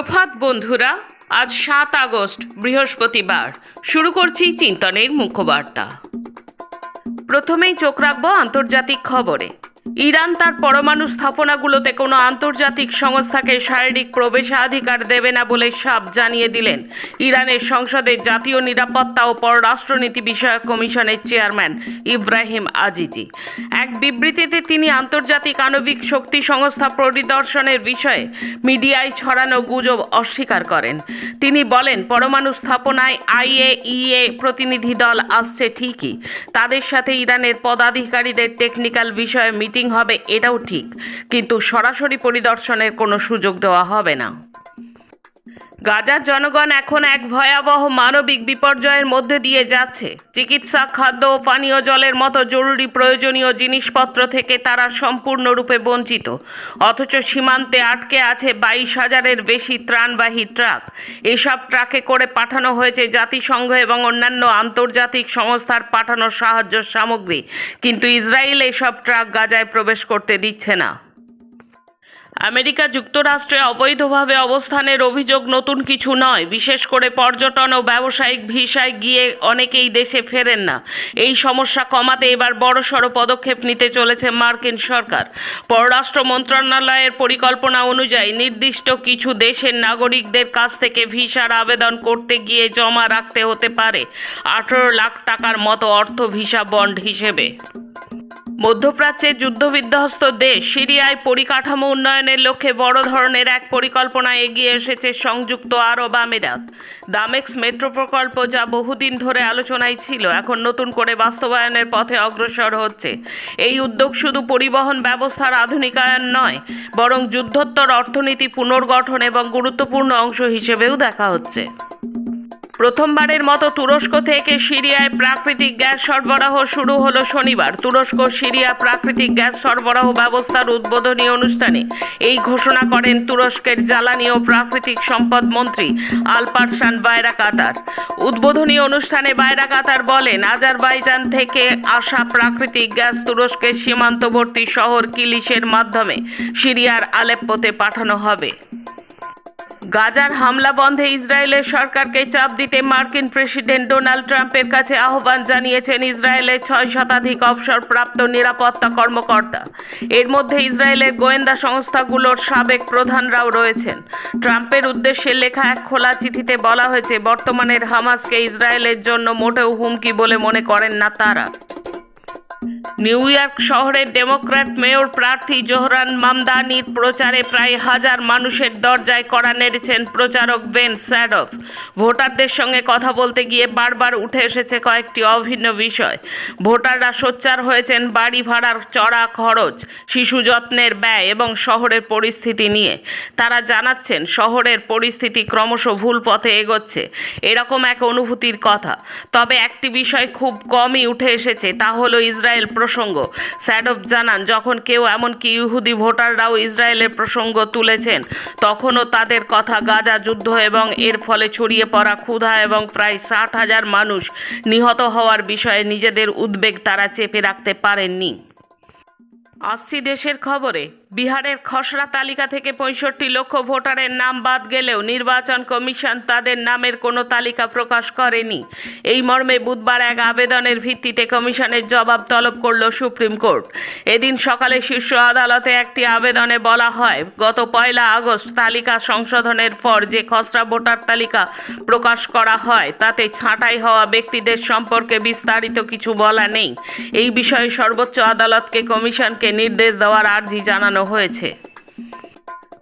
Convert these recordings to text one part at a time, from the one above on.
সুপ্রভাত বন্ধুরা, আজ সাত আগস্ট, বৃহস্পতিবার। শুরু করছি চিন্তনের মুখ্যবার্তা প্রথমেই চোখ রাখব আন্তর্জাতিক খবরে। ইরান তার পরমাণু স্থাপনাগুলোতে কোনো আন্তর্জাতিক সংস্থাকে শারীরিক প্রবেশাধিকার দেবে না বলে সাপ জানিয়ে দিলেন ইরানের সংসদের জাতীয় নিরাপত্তা ও পররাষ্ট্রনীতি বিষয়ক কমিশনের চেয়ারম্যান ইব্রাহিম আজিজি। এক বিবৃতিতে তিনি আন্তর্জাতিক আণবিক শক্তি সংস্থা পরিদর্শনের বিষয়ে মিডিয়ায় ছড়ানো গুজব অস্বীকার করেন। তিনি বলেন, পরমাণু স্থাপনায় আইএইএ প্রতিনিধি দল আসছে ঠিকই। তাদের সাথে ইরানের পদাধিকারীদের টেকনিক্যাল বিষয়ে মিটিং হবে এটাও ঠিক। কিন্তু সরাসরি পরিদর্শনের কোনো সুযোগ দেওয়া হবে না। গাজার জনগণ এখন এক ভয়াবহ মানবিক বিপর্যয়ের মধ্যে দিয়ে যাচ্ছে। চিকিৎসা, খাদ্য ও পানীয় জলের মতো জরুরি প্রয়োজনীয় জিনিসপত্র থেকে তারা সম্পূর্ণরূপে বঞ্চিত। অথচ সীমান্তে আটকে আছে বাইশ হাজারের বেশি ত্রাণবাহী ট্রাক। এসব ট্রাকে করে পাঠানো হয়েছে জাতিসংঘ এবং অন্যান্য আন্তর্জাতিক সংস্থার পাঠানো সাহায্য সামগ্রী। কিন্তু ইসরায়েল এসব ট্রাক গাজায় প্রবেশ করতে দিচ্ছে না। আমেরিকা যুক্তরাষ্ট্রে অবৈধভাবে অবস্থানের অভিযোগ নতুন কিছু নয়। বিশেষ করে পর্যটন ও ব্যবসায়িক ভিসায় গিয়ে অনেকেই দেশে ফেরেন না। এই সমস্যা কমাতে এবার বড়সড় পদক্ষেপ নিতে চলেছে মার্কিন সরকার। পররাষ্ট্র মন্ত্রণালয়ের পরিকল্পনা অনুযায়ী নির্দিষ্ট কিছু দেশের নাগরিকদের কাছ থেকে ভিসার আবেদন করতে গিয়ে জমা রাখতে হতে পারে। আঠেরো লাখ টাকার মতো অর্থ ভিসা বন্ড হিসেবে। মধ্যপ্রাচ্যের যুদ্ধবিধ্বস্ত দেশ সিরিয়ায় পরিকাঠামো উন্নয়নের লক্ষ্যে বড় ধরনের এক পরিকল্পনা এগিয়ে এসেছে সংযুক্ত আরব আমিরাত। দামেক্স মেট্রো প্রকল্প যা বহুদিন ধরে আলোচনায় ছিল, এখন নতুন করে বাস্তবায়নের পথে অগ্রসর হচ্ছে। এই উদ্যোগ শুধু পরিবহন ব্যবস্থার আধুনিকায়ন নয়, বরং যুদ্ধোত্তর অর্থনীতি পুনর্গঠন এবং গুরুত্বপূর্ণ অংশ হিসেবেও দেখা হচ্ছে। প্রথমবারের মতো তুরস্ক থেকে সিরিয়ায় প্রাকৃতিক গ্যাস সরবরাহ শুরু হলো শনিবার। তুরস্ক, সিরিয়া প্রাকৃতিক গ্যাস সরবরাহ ব্যবস্থার উদ্বোধনী অনুষ্ঠানে। এই ঘোষণা করেন তুরস্কের জ্বালানি ও প্রাকৃতিক সম্পদ মন্ত্রী আলপারসান বায়রা কাতার উদ্বোধনী অনুষ্ঠানে বায়রা কাতার বলেন, আজারবাইজান থেকে আসা প্রাকৃতিক গ্যাস তুরস্কের সীমান্তবর্তী শহর কিলিশের মাধ্যমে সিরিয়ার আলেপ্পোতে পাঠানো হবে। গাজার হামলা বন্ধে ইসরায়েলের সরকারকে চাপ দিতে মার্কিন প্রেসিডেন্ট ডোনাল্ড ট্রাম্পের কাছে আহ্বান জানিয়েছেন ইসরায়েলের ছয় শতাধিক অবসরপ্রাপ্ত নিরাপত্তা কর্মকর্তা। এর মধ্যে ইসরায়েলের গোয়েন্দা সংস্থাগুলোর সাবেক প্রধানরাও রয়েছেন। ট্রাম্পের উদ্দেশ্যে লেখা এক খোলা চিঠিতে বলা হয়েছে, বর্তমানের হামাসকে ইসরায়েলের জন্য মোটেও হুমকি বলে মনে করেন না তারা। নিউ ইয়র্ক শহরের ডেমোক্র্যাট মেয়র প্রার্থী জোহরান মামদানির প্রচারে প্রায় হাজার মানুষের দরজায় কড়া নেড়েছেন প্রচারক বেন স্যাডফ। ভোটারদের সঙ্গে কথা বলতে গিয়ে বারবার উঠে এসেছে কয়েকটি অভিন্ন বিষয়। ভোটাররা সোচ্চার হয়েছেন বাড়ি ভাড়ার চড়া খরচ, শিশু যত্নের ব্যয় এবং শহরের পরিস্থিতি নিয়ে। তারা জানাচ্ছেন, শহরের পরিস্থিতি ক্রমশ ভুল পথে এগোচ্ছে। এরকম এক অনুভূতির কথা। তবে একটি বিষয় খুব কমই উঠে এসেছে, তা হলো ইসরায়েল প্রসঙ্গ। স্যাডফ জানান, যখন কেউ এমনকি ইহুদি ভোটাররাও ইসরায়েলের প্রসঙ্গ তুলেছেন, তখনও তাদের কথা গাজা যুদ্ধ এবং এর ফলে ছড়িয়ে পড়া ক্ষুধা এবং প্রায় ষাট হাজার মানুষ নিহত হওয়ার বিষয়ে নিজেদের উদ্বেগ তারা চেপে রাখতে পারেননি। আসছি দেশের খবরে। বিহারের খসড়া তালিকা থেকে পঁয়ষট্টি লক্ষ ভোটারের নাম বাদ গেলেও নির্বাচন কমিশন তাদের নামের কোনো তালিকা প্রকাশ করেনি। এই মর্মে বুধবার এক আবেদনের ভিত্তিতে কমিশনের জবাব তলব করল সুপ্রিম কোর্ট। এদিন সকালে শীর্ষ আদালতে একটি আবেদনে বলা হয়, গত পয়লা আগস্ট তালিকা সংশোধনের পর যে খসড়া ভোটার তালিকা প্রকাশ করা হয়, তাতে ছাঁটাই হওয়া ব্যক্তিদের সম্পর্কে বিস্তারিত কিছু বলা নেই। এই বিষয়ে সর্বোচ্চ আদালতকে কমিশনকে নির্দেশ দেওয়ার আর্জি জানানো হয়েছে।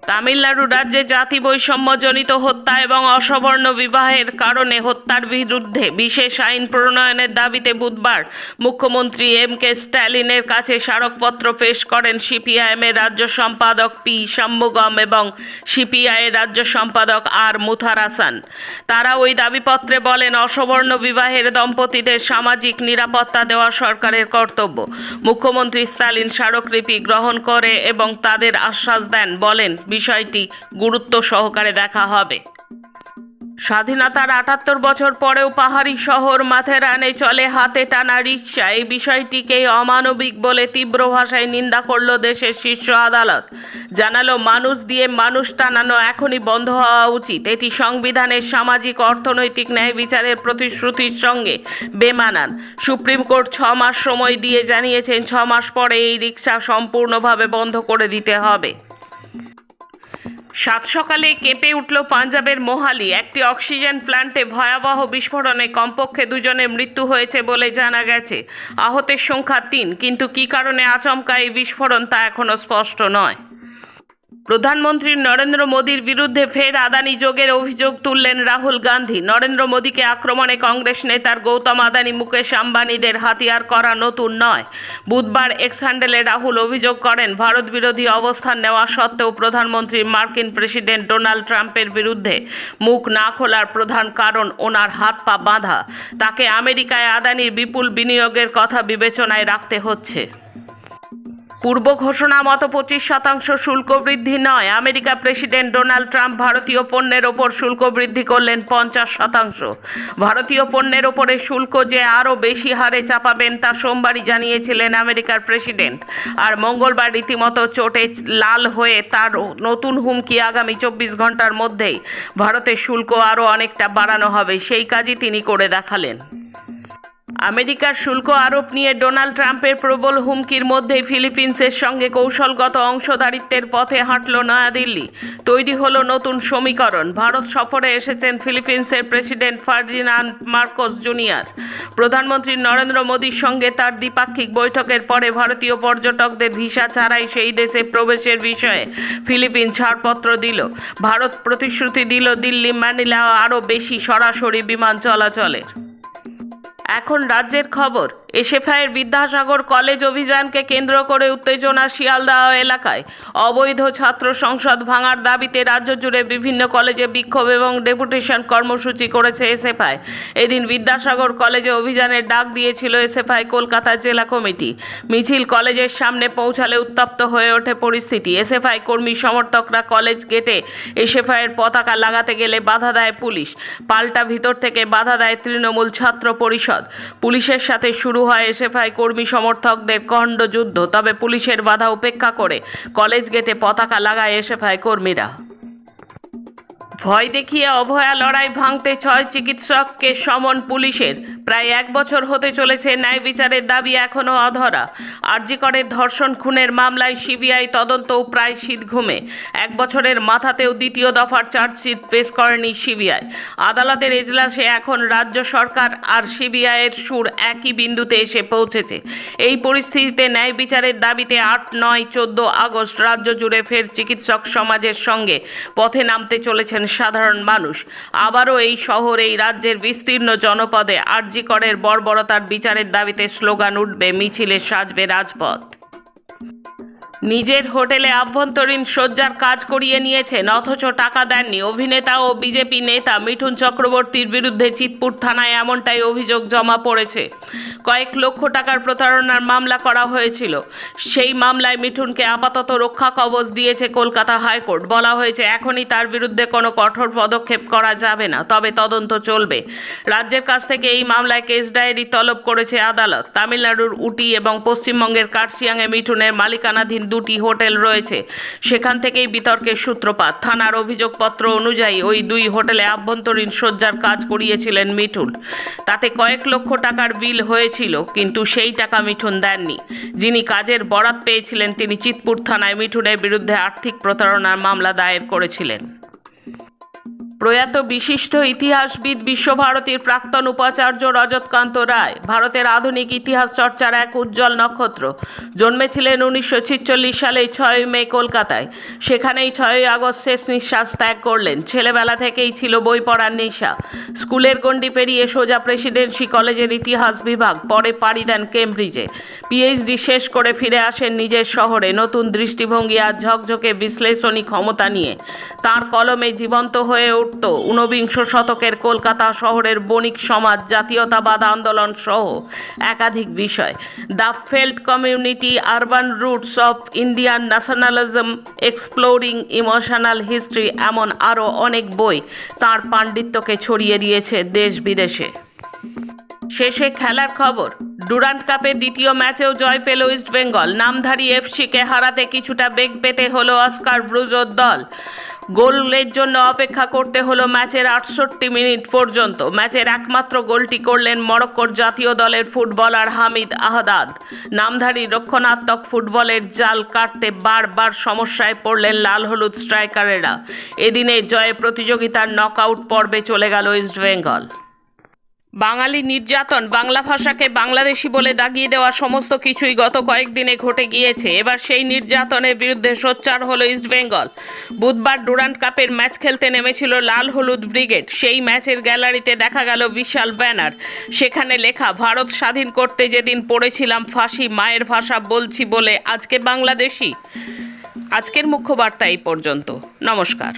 তামিলনাড়ু রাজ্যে জাতি বৈষম্যজনিত হত্যা এবং অসবর্ণ বিবাহের কারণে হত্যার বিরুদ্ধে বিশেষ আইন প্রণয়নের দাবিতে বুধবার মুখ্যমন্ত্রী এম কে স্ট্যালিনের কাছে স্মারকপত্র পেশ করেন সিপিআইএমের রাজ্য সম্পাদক পি শাম্মুগম এবং সিপিআইয়ের রাজ্য সম্পাদক আর মুথার হাসান। তারা ওই দাবিপত্রে বলেন, অসবর্ণ বিবাহের দম্পতিদের সামাজিক নিরাপত্তা দেওয়া সরকারের কর্তব্য। মুখ্যমন্ত্রী স্ট্যালিন স্মারকলিপি গ্রহণ করে এবং তাদের আশ্বাস দেন, বলেন বিষয়টি গুরুত্ব সহকারে দেখা হবে। স্বাধীনতার আটাত্তর বছর পরেও পাহাড়ি শহর মাথেরানে চলে হাতে টানা রিক্সা এই বিষয়টিকে অমানবিক বলে তীব্র ভাষায় নিন্দা করল দেশের শীর্ষ আদালত। জানালো, মানুষ দিয়ে মানুষ টানানো এখনই বন্ধ হওয়া উচিত। এটি সংবিধানের সামাজিক, অর্থনৈতিক ন্যায় বিচারের প্রতিশ্রুতির সঙ্গে বেমানান। সুপ্রিম কোর্ট ছ মাস সময় দিয়ে জানিয়েছেন, ছ মাস পরে এই রিক্সা সম্পূর্ণভাবে বন্ধ করে দিতে হবে। সাত সকালে কেঁপে উঠল পাঞ্জাবের মোহালি। একটি অক্সিজেন প্ল্যান্টে ভয়াবহ বিস্ফোরণে কমপক্ষে দুজনের মৃত্যু হয়েছে বলে জানা গেছে। আহতের সংখ্যা তিন, কিন্তু কী কারণে আচমকা এই বিস্ফোরণ তা এখনও স্পষ্ট নয়। প্রধানমন্ত্রী নরেন্দ্র মোদীর বিরুদ্ধে ফের আদানি যোগের অভিযোগ তুললেন রাহুল গান্ধী। নরেন্দ্র মোদীকে আক্রমণে কংগ্রেস নেতার গৌতম আদানি, মুকেশ আম্বানিদের হাতিয়ার করা নতুন নয়। বুধবার এক্স হ্যান্ডেলে রাহুল অভিযোগ করেন, ভারত বিরোধী অবস্থান নেওয়া সত্ত্বেও প্রধানমন্ত্রী মার্কিন প্রেসিডেন্ট ডোনাল্ড ট্রাম্পের বিরুদ্ধে মুখ না খোলার প্রধান কারণ ওনার হাত পা বাঁধা। তাকে আমেরিকায় আদানির বিপুল বিনিয়োগের কথা বিবেচনায় রাখতে হচ্ছে। পূর্ব ঘোষণা মতো পঁচিশ শতাংশ শুল্ক বৃদ্ধি নয়। আমেরিকা প্রেসিডেন্ট ডোনাল্ড ট্রাম্প ভারতীয় পণ্যের ওপর শুল্ক বৃদ্ধি করলেন পঞ্চাশ শতাংশ। ভারতীয় পণ্যের ওপরে শুল্ক যে আরও বেশি হারে চাপাবেন তা সোমবারই জানিয়েছিলেন আমেরিকার প্রেসিডেন্ট। আর মঙ্গলবার রীতিমতো চোটে লাল হয়ে তার নতুন হুমকি আগামী চব্বিশ ঘণ্টার মধ্যেই ভারতের শুল্ক আরও অনেকটা বাড়ানো হবে, সেই কাজই তিনি করে দেখালেন। আমেরিকার শুল্ক আরোপ নিয়ে ডোনাল্ড ট্রাম্পের প্রবল হুমকির মধ্যেই ফিলিপিন্সের সঙ্গে কৌশলগত অংশদারিত্বের পথে হাঁটল নয়াদিল্লি। তৈরি হলো নতুন সমীকরণ। ভারত সফরে এসেছেন ফিলিপিন্সের প্রেসিডেন্ট ফার্ডিনান্ড মার্কোস জুনিয়র। প্রধানমন্ত্রী নরেন্দ্র মোদীর সঙ্গে তার দ্বিপাক্ষিক বৈঠকের পরে ভারতীয় পর্যটকদের ভিসা ছাড়াই সেই দেশে প্রবেশের বিষয়ে ফিলিপিন ছাড়পত্র দিল। ভারত প্রতিশ্রুতি দিল দিল্লি ম্যানিলা আরও বেশি সরাসরি বিমান চলাচলের। এখন রাজ্যের খবর। এসএফআইয়ের বিদ্যাসাগর কলেজ অভিযানকে কেন্দ্র করে উত্তেজনা শিয়ালদহ এলাকায়। অবৈধ ছাত্র সংসদ ভাঙার দাবিতে রাজ্য জুড়ে বিভিন্ন কলেজে বিক্ষোভ এবং ডেপুটেশন কর্মসূচি করেছে এসএফআই। এদিন বিদ্যাসাগর কলেজে অভিযানের ডাক দিয়েছিল এসএফআই কলকাতা জেলা কমিটি। মিছিল কলেজের সামনে পৌঁছালে উত্তপ্ত হয়ে ওঠে পরিস্থিতি। এসএফআই কর্মী সমর্থকরা কলেজ গেটে এসএফআইয়ের পতাকা লাগাতে গেলে বাধা দেয় পুলিশ। পাল্টা ভিতর থেকে বাধা দেয় তৃণমূল ছাত্র পরিষদ। পুলিশের সাথে শুরু হয় এসএফআই কর্মী সমর্থকদের কণ্ড যুদ্ধ, তবে পুলিশের বাধা উপেক্ষা করে। কলেজ গেটে পতাকা লাগায় এসএফআই কর্মীরা। ভয় দেখিয়ে অভয়া লড়াই ভাঙতে ছয় চিকিৎসককে সমন পুলিশের। প্রায় এক বছর হতে চলেছে ন্যায় বিচারের দাবি এখনও অধরা। আরজিকরের ধর্ষণ খুনের মামলায় সিবিআই তদন্তও প্রায় শীত ঘুমে এক বছরের মাথাতেও দ্বিতীয় দফার চার্জশিট পেশ করেনি সিবিআই। আদালতের এজলাসে এখন রাজ্য সরকার আর সিবিআইয়ের সুর একই বিন্দুতে এসে পৌঁছেছে। এই পরিস্থিতিতে ন্যায় বিচারের দাবিতে আট, নয়, চোদ্দ আগস্ট রাজ্য জুড়ে ফের চিকিৎসক সমাজের সঙ্গে পথে নামতে চলেছেন সাধারণ মানুষ। আবারও এই শহর এই রাজ্যের বিস্তীর্ণ জনপদে আরজি করের বর্বরতার বিচারের দাবিতে স্লোগান উঠবে, মিছিলে সাজবে রাজপথ। নিজের হোটেলে আভ্যন্তরীণ শয্যার কাজ করিয়ে নিয়েছেন, অথচ টাকা দেননি। অভিনেতা ও বিজেপি নেতা মিঠুন চক্রবর্তীর বিরুদ্ধে চিতপুর থানায় এমনটাই অভিযোগ জমা পড়েছে। কয়েক লক্ষ টাকার প্রতারণার মামলা করা হয়েছিল। সেই মামলায় মিঠুনকে আপাতত রক্ষা কবচ দিয়েছে কলকাতা হাইকোর্ট। বলা হয়েছে, এখনই তার বিরুদ্ধে কোনো কঠোর পদক্ষেপ করা যাবে না, তবে তদন্ত চলবে। রাজ্যের কাছ থেকে এই মামলায় কেস ডায়েরি তলব করেছে আদালত। তামিলনাড়ুর উটি এবং পশ্চিমবঙ্গের কার্শিয়াংয়ে মিঠুনের মালিকানাধীন দুটি হোটেল রয়েছে। সেখান থেকেই বিতর্কের সূত্রপাত। থানার অভিযোগপত্র অনুযায়ী ওই দুই হোটেলে আভ্যন্তরীণ শয্যার কাজ করিয়েছিলেন মিঠুন। তাতে কয়েক লক্ষ টাকার বিল হয়েছিল, কিন্তু সেই টাকা মিঠুন দেননি। যিনি কাজের বরাত পেয়েছিলেন, তিনি চিতপুর থানায় মিঠুনের বিরুদ্ধে আর্থিক প্রতারণার মামলা দায়ের করেছিলেন। প্রয়াত বিশিষ্ট ইতিহাসবিদ বিশ্বভারতীর প্রাক্তন উপাচার্য রজতকান্ত রায়, ভারতের আধুনিক ইতিহাস চর্চার এক উজ্জ্বল নক্ষত্র। জন্মেছিলেন উনিশশো ছিচল্লিশ সালে ছয় মে কলকাতায়। সেখানেই ছয়ই আগস্ট শেষ নিঃশ্বাস ত্যাগ করলেন। ছেলেবেলা থেকেই ছিল বই পড়ার নেশা। স্কুলের গণ্ডি পেরিয়ে সোজা প্রেসিডেন্সি কলেজের ইতিহাস বিভাগ, পরে পাড়ি দেন কেমব্রিজে। পিএইচডি শেষ করে ফিরে আসেন নিজের শহরে। নতুন দৃষ্টিভঙ্গি আর ঝকঝকে বিশ্লেষণী ক্ষমতা নিয়ে। তার কলমে জীবন্ত হয়ে উঠত ঊনবিংশ শতকের কলকাতা শহরের বণিক সমাজ, জাতীয়তাবাদ আন্দোলন সহ একাধিক বিষয়। The felt community, urban roots of Indian nationalism, exploring emotional history এমন আরও অনেক বই তার পাণ্ডিত্যকে ছড়িয়ে দিয়েছে দেশ বিদেশে। শেষে খেলার খবর। ডুরান্ট কাপের দ্বিতীয় ম্যাচেও জয় পেল ইস্ট বেঙ্গল নামধারী এফসিকে হারাতে কিছুটা বেগ পেতে হলো অস্কার ব্রুজোর দল। গোলের জন্য অপেক্ষা করতে হলো ম্যাচের আটষট্টি মিনিট পর্যন্ত। ম্যাচের একমাত্র গোলটি করলেন মরক্কোর জাতীয় দলের ফুটবলার হামিদ আহদাদ। নামধারী রক্ষণাত্মক ফুটবলের জাল কাটতে বারবার সমস্যায় পড়লেন লাল হলুদ স্ট্রাইকারেরা। এদিনে জয়ে প্রতিযোগিতার নকআউট পর্বে চলে গেল ইস্টবেঙ্গল। বাঙালি নির্যাতন বাংলা ভাষাকে বাংলাদেশি বলে দাগিয়ে দেওয়া সমস্ত কিছুই গত কয়েকদিনে ঘটে গিয়েছে। এবার সেই নির্যাতনের বিরুদ্ধে সোচ্চার হলো ইস্টবেঙ্গল বুধবার ডুরান্ট কাপের ম্যাচ খেলতে নেমেছিল লাল হলুদ ব্রিগেড। সেই ম্যাচের গ্যালারিতে দেখা গেল বিশাল ব্যানার। সেখানে লেখা, ভারত স্বাধীন করতে যেদিন পড়েছিলাম ফাঁসি, মায়ের ভাষা বলছি বলে আজকে বাংলাদেশি। আজকের মুখ্য বার্তা এই পর্যন্ত। নমস্কার।